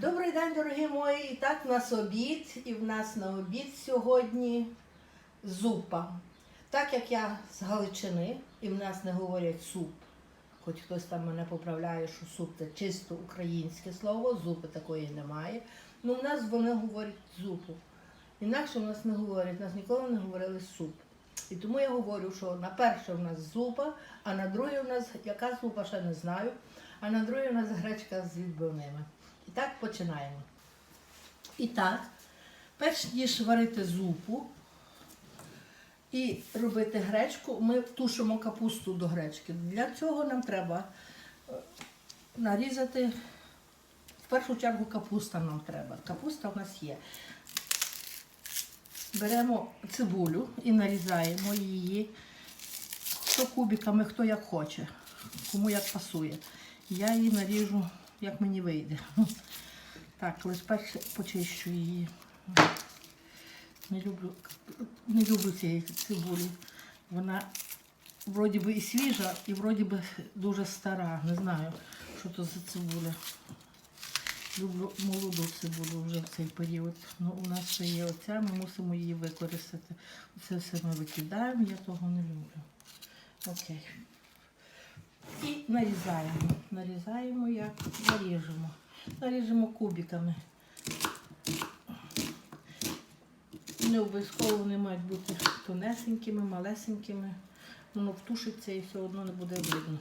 Добрий день, дорогі мої. І так, в нас обід, і в нас на обід сьогодні зупа. Так як я з Галичини, і в нас не говорять суп, хоч хтось там мене поправляє, що суп це чисто українське слово, зупи такої немає. Ну, в нас вони говорять зупу. Інакше в нас не говорять, в нас ніколи не говорили суп. І тому я говорю, що на перше в нас зупа, а на друге в нас, яка зупа, ще не знаю, а на друге в нас гречка з відбивними. І так починаємо. І так, перш ніж варити зупу і робити гречку, ми тушимо капусту до гречки. Для цього нам треба е, нарізати, в першу чергу капуста нам треба. Капуста в нас є. Беремо цибулю і нарізаємо її то кубиками, хто як хоче, кому як пасує. Я її наріжу, як мені вийде. Так, лише перше почищу її. Не люблю, не люблю цієї цибулі. Вона вроді би і свіжа, і вроді би дуже стара. Не знаю, що то за цибуля. Люблю молоду цибулю вже в цей період. Ну, у нас ще є оця, ми мусимо її використати. Це все ми викидаємо, я того не люблю. Окей. І нарізаємо. Нарізаємо як наріжемо. Наріжемо кубиками. Не обов'язково вони мають бути тонесенькими, малесенькими. Воно втушиться і все одно не буде видно,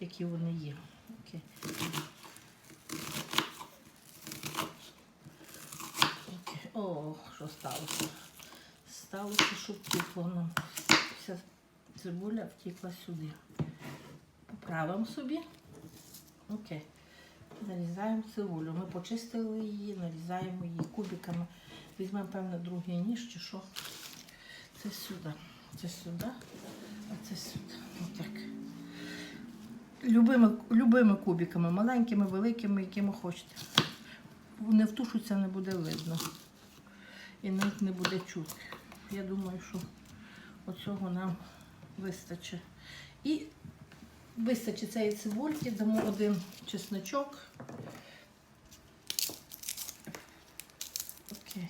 які вони є. Окей. Окей. О, що сталося? Сталося, що втекло нам. Вся цибуля втекла сюди. Поправимо собі. Окей. Нарізаємо цибулю. Ми почистили її, нарізаємо її кубиками. Візьмемо, певно, другий ніж чи що. Це сюди. Це сюди, а це сюди. Отак. Любими, любими кубиками, маленькими, великими, якими хочете. Не втушуться, не буде видно. І навіть не буде чути. Я думаю, що оцього нам вистачить. І вистачить цієї цибульки, дамо один чесночок. Окей.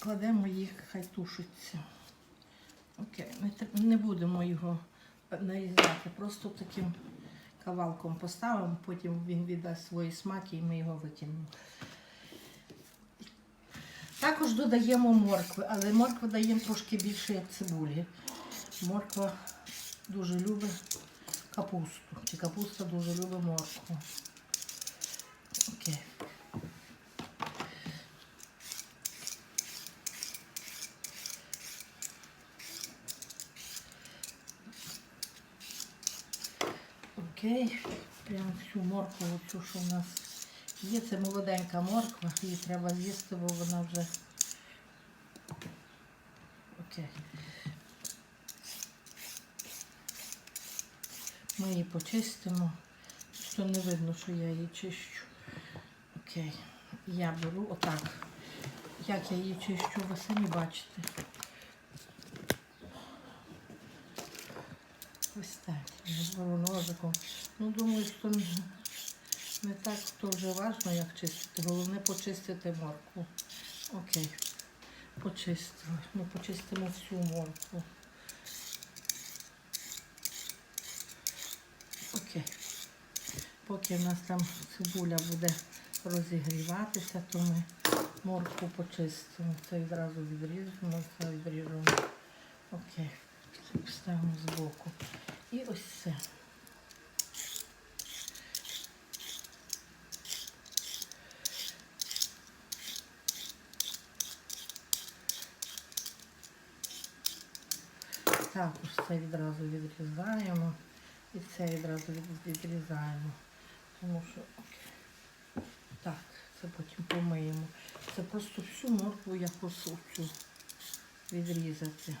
Кладемо їх, хай тушиться. Окей, не, не будемо його нарізати, просто таким кавалком поставимо, потім він віддасть свої смаки і ми його викинемо. Також додаємо моркви, але моркви даємо трошки більше, як цибулі. Морква дуже любить капусту. Чи капуста дуже любить моркву. Окей. Окей. Прямо всю моркву, оцю, що в нас є. Це молоденька морква, її треба з'їсти, бо вона вже. Окей. Ми її почистимо. Що не видно, що я її чищу. Окей. Я беру отак. Як я її чищу, ви самі бачите. Ось так. Я беру ножиком. Ну, думаю, що не, так дуже важливо, як чистити. Головне почистити моркву. Окей. Почистили. Ми почистимо всю моркву. Окей. Поки в нас там цибуля буде розігріватися, то ми моркву почистимо. Це відразу відріжемо, це відріжемо. Окей. Це поставимо збоку. І ось це. Також це відразу відрізаємо. І це відразу відрізаємо. Тому що так, це потім помиємо. Це просто всю моркву я хочу відрізати.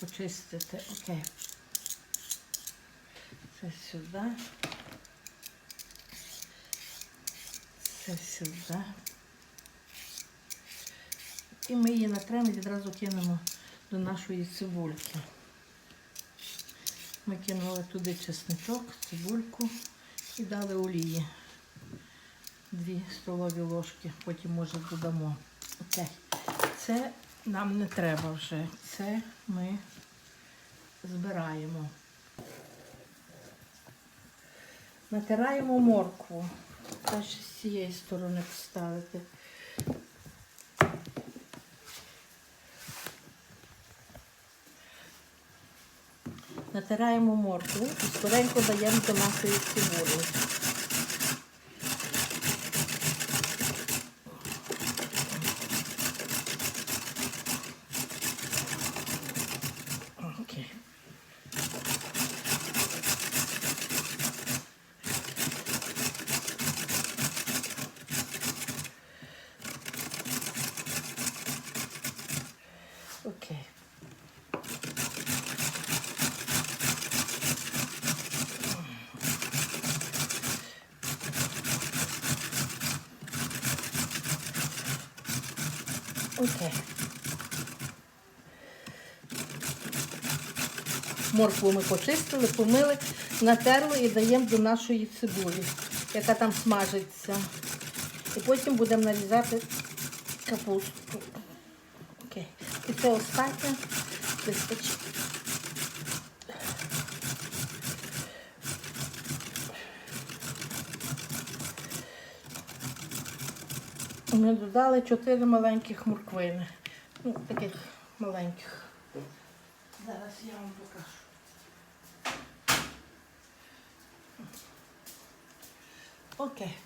Почистити. Окей. Це сюди. Це сюди. І ми її натремо відразу кинемо до нашої цибульки. Ми кинули туди чесничок, цибульку і дали олії. дві столові ложки, потім може додамо. Окей. Це нам не треба вже. Це ми збираємо. Натираємо моркву. Краще з цієї сторони поставити. Натираємо моркву і скоренько даємо до нашої цибулі. Окей. Окей. Окей. Моркву ми почистили, помили, натерли і даємо до нашої цибулі, яка там смажиться. І потім будемо нарізати капусту. Окей. І це остатнє вистачить. Ми додали 4 маленьких морквини. Ну, таких маленьких. Зараз я вам покажу. Окей.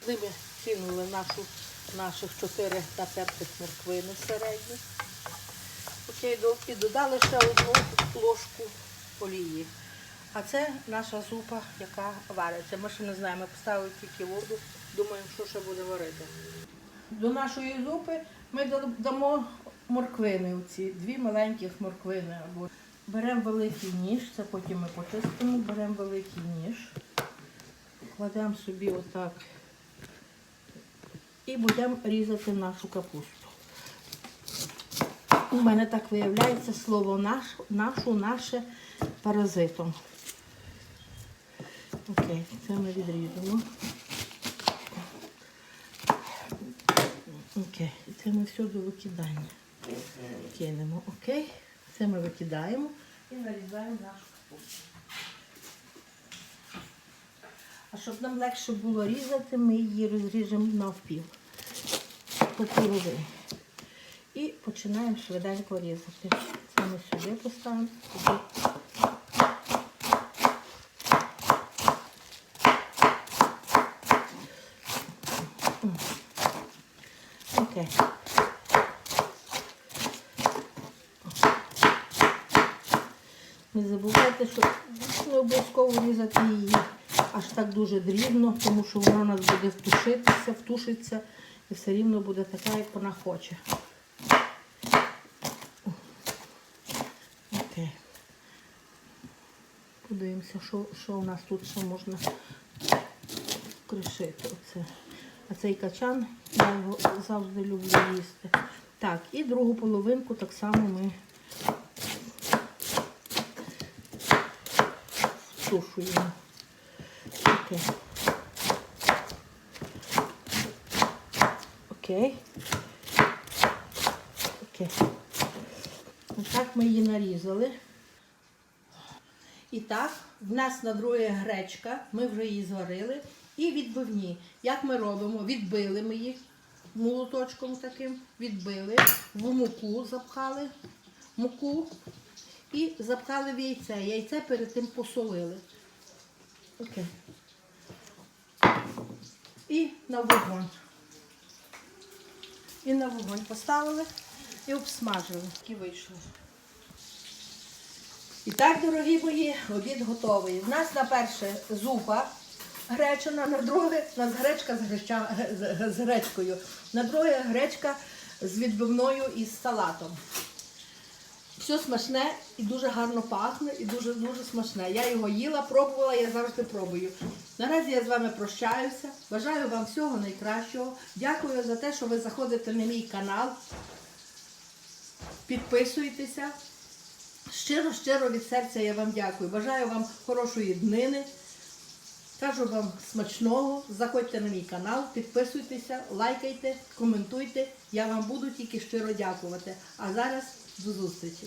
Коли ми кинули нашу, наших 4 натертих морквини середні. Окей, і додали ще одну ложку олії. А це наша зупа, яка вариться. Ми ще не знаємо, ми поставили тільки воду, думаємо, що ще буде варити. До нашої зупи ми дамо морквини, оці, дві маленьких морквини. Беремо великий ніж, це потім ми почистимо, беремо великий ніж, кладемо собі отак і будемо різати нашу капусту. У мене так виявляється слово наш, нашу, наше паразитом. Окей, це ми відрізаємо. Окей, це ми все до викидання. Кинемо. Окей. Це ми викидаємо і нарізаємо нашу капусту. А щоб нам легше було різати, ми її розріжемо навпіл. По половині. І починаємо швиденько різати. Це ми сюди поставимо. Окей. Не забувайте, що не обов'язково різати її аж так дуже дрібно, тому що вона у нас буде втушитися, втушиться і все рівно буде така, як вона хоче. Окей. Подивимося, що, що у нас тут ще можна кришити. Оце. А цей качан я його завжди люблю їсти. Так, і другу половинку так само ми втушуємо. Окей. Окей. Окей. Отак ми її нарізали. І так, в нас на друге гречка, ми вже її зварили. І відбивні. Як ми робимо? Відбили ми їх молоточком таким, відбили, в муку запхали муку і запхали в яйце. Яйце перед тим посолили. Окей. І на вогонь. І на вогонь поставили і обсмажили. Такі вийшли. І так, дорогі мої, обід готовий. У нас на перше зупа гречана, на друге у нас гречка з, греча, з гречкою, на друге гречка з відбивною і з салатом. Все смачне і дуже гарно пахне, і дуже дуже смачне. Я його їла, пробувала, я завжди пробую. Наразі я з вами прощаюся. Бажаю вам всього найкращого. Дякую за те, що ви заходите на мій канал. Підписуйтеся. Щиро, щиро від серця я вам дякую. Бажаю вам хорошої днини. Кажу вам смачного. Заходьте на мій канал, підписуйтеся, лайкайте, коментуйте. Я вам буду тільки щиро дякувати. А зараз до зустрічі.